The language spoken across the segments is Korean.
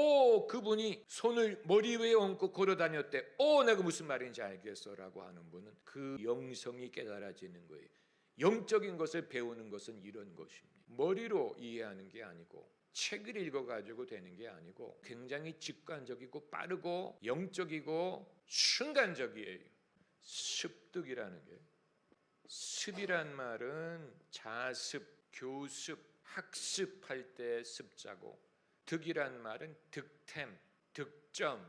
오 그분이 손을 머리 위에 얹고 걸어 다녔대. 오 내가 무슨 말인지 알겠어라고 하는 분은 그 영성이 깨달아지는 거예요. 영적인 것을 배우는 것은 이런 것입니다. 머리로 이해하는 게 아니고 책을 읽어가지고 되는 게 아니고 굉장히 직관적이고 빠르고 영적이고 순간적이에요. 습득이라는 게 습이란 말은 자습, 교습, 학습할 때 습자고 득이란 말은 득템, 득점,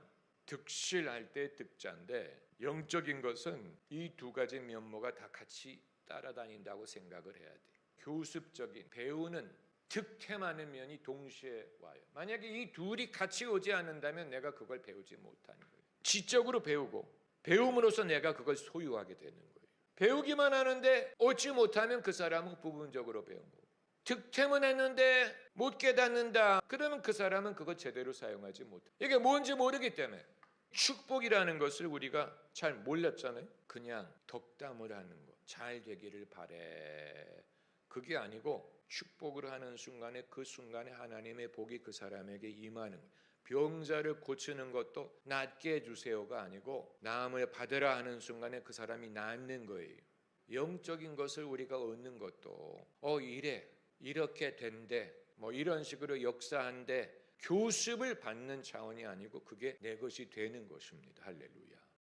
득실할 때 득자인데 영적인 것은 이 두 가지 면모가 다 같이 따라다닌다고 생각을 해야 돼. 교습적인 배우는 득템하는 면이 동시에 와요. 만약에 이 둘이 같이 오지 않는다면 내가 그걸 배우지 못하는 거예요. 지적으로 배우고 배움으로써 내가 그걸 소유하게 되는 거예요. 배우기만 하는데 얻지 못하면 그 사람은 부분적으로 배운 거고 득템은 했는데 못 깨닫는다. 그러면 그 사람은 그거 제대로 사용하지 못해. 이게 뭔지 모르기 때문에 축복이라는 것을 우리가 잘 몰랐잖아요. 그냥 덕담을 하는 것. 잘 되기를 바래. 그게 아니고 축복을 하는 순간에 그 순간에 하나님의 복이 그 사람에게 임하는 거예요. 병자를 고치는 것도 낫게 해주세요가 아니고 나음을 받으라 하는 순간에 그 사람이 낫는 거예요. 영적인 것을 우리가 얻는 것도 어 이래 이렇게 된대 뭐 이런 식으로 역사한데 교습을 받는 차원이 아니고 그게 내 것이 되는 것입니다. 할렐루야.